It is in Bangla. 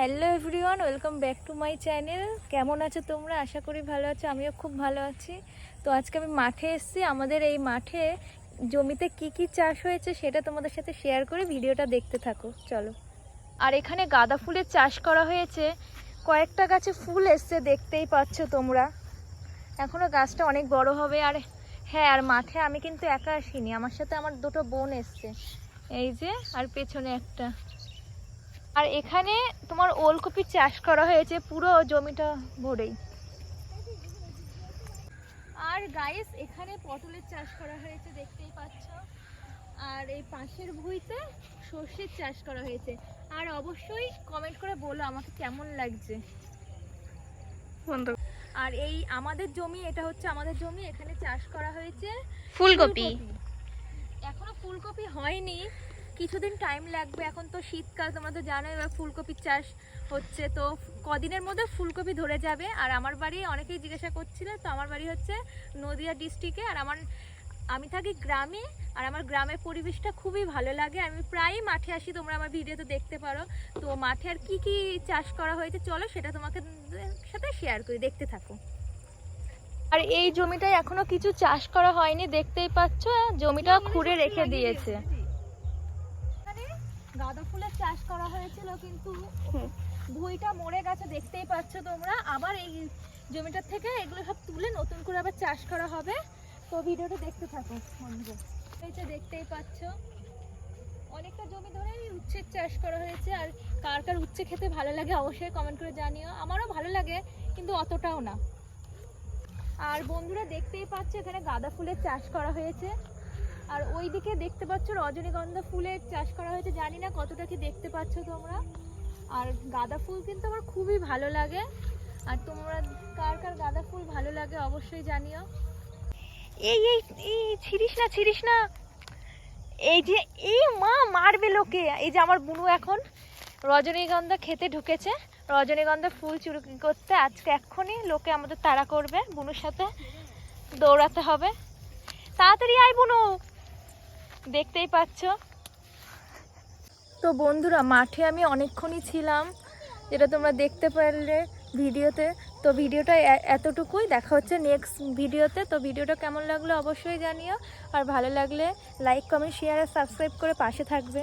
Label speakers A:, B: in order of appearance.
A: Hello everyone, welcome back to my channel. কেমন আছো তোমরা? আশা করি ভালো আছো, আমিও খুব ভালো আছি। তো আজকে আমি মাঠে এসেছি। আমাদের এই মাঠে জমিতে কি কি চাষ হয়েছে সেটা তোমাদের সাথে শেয়ার করে ভিডিওটা দেখতে থাকো। চলো। আর এখানে গাঁদা ফুলের চাষ করা হয়েছে। কয়েকটা গাছে ফুল এসছে, দেখতেই পাচ্ছ তোমরা। এখনও গাছটা অনেক বড় হবে। আর হ্যাঁ আর মাঠে আমি কিন্তু একা আসিনি। আমার সাথে আমার দুটো বোন এসছে। এই যে, আর পেছনে একটা। আর এখানে তোমার ওলকপির চাষ করা হয়েছে পুরো জমিটা ভরেই। আর গাইস এখানে পটলের চাষ করা হয়েছে দেখতেই পাচ্ছ। আর এই পাশের ভুঁইতে সর্ষের চাষ করা হয়েছে। আর অবশ্যই কমেন্ট করে বলো আমাকে কেমন লাগছে। আর এই আমাদের জমি এটা হচ্ছে আমাদের জমি এখানে চাষ করা হয়েছে
B: ফুলকপি।
A: এখনও ফুলকপি হয়নি কিছুদিন টাইম লাগবে এখন তো শীতকাল তোমরা তো জানো এবার ফুলকপির চাষ হচ্ছে তো কদিনের মধ্যে ফুলকপি ধরে যাবে। আর আমার বাড়ি অনেকেই জিজ্ঞাসা করছিল তো আমার বাড়ি হচ্ছে নদিয়া ডিস্ট্রিক্টে আর আমার আমি থাকি গ্রামে আর আমার গ্রামের পরিবেশটা খুবই ভালো লাগে। আমি প্রায়ই মাঠে আসি তোমরা আমার ভিডিওতে দেখতে পারো। তো মাঠে আর কি কি চাষ করা হয়েছে চলো সেটা তোমাকে সাথে শেয়ার করি দেখতে থাকো। আর এই জমিটায় এখনও কিছু চাষ করা হয়নি দেখতেই পাচ্ছ জমিটা খুঁড়ে রেখে দিয়েছে। গাঁদা ফুলের চাষ করা হয়েছিল, কিন্তু ভুঁইটা মরে গেছে, দেখতেই পাচ্ছ তোমরা। আবার এই জমিটার থেকে এগুলো সব তুলে নতুন করে আবার চাষ করা হবে। তো ভিডিওটা দেখতে থাকো বন্ধু এই যে দেখতেই পাচ্ছ, অনেকটা জমি ধরে উচ্ছের চাষ করা হয়েছে, আর কার কার উচ্ছে খেতে ভালো লাগে অবশ্যই কমেন্ট করে জানিও। আমারও ভালো লাগে, কিন্তু অতটাও না। আর বন্ধুরা দেখতেই পাচ্ছ, এখানে গাঁদা ফুলের চাষ করা হয়েছে। আর ওই দিকে দেখতে পাচ্ছ রজনীগন্ধা ফুলের চাষ করা হয়েছে। জানি না কতটা কি দেখতে পাচ্ছ তোমরা। আর গাঁদা ফুল কিন্তু আমার খুবই ভালো লাগে। আর তোমরা কার কার গাঁদা ফুল ভালো লাগে অবশ্যই জানিও। এই এই এই, ছিড়িস না ছিড়িস না। এই যে, এই মা মারবে লোকে। এই যে আমার বুনু এখন রজনীগন্ধা খেতে ঢুকেছে। রজনীগন্ধা ফুল চুরি করতে আজকে এক্ষুনি লোকে আমাদের তাড়া করবে, বুনুর সাথে দৌড়াতে হবে। তাড়াতাড়ি আয় বুনু। দেখতেই পাচ্ছ। তো বন্ধুরা, মাঠে আমি অনেকক্ষণই ছিলাম, যেটা তোমরা দেখতে পারলে ভিডিওতে। তো ভিডিওটা এতটুকুই। দেখা হচ্ছে নেক্সট ভিডিওতে। তো ভিডিওটা কেমন লাগল অবশ্যই জানিও। আর ভালো লাগলে লাইক কমেন্ট শেয়ার আর সাবস্ক্রাইব করে পাশে থাকবে।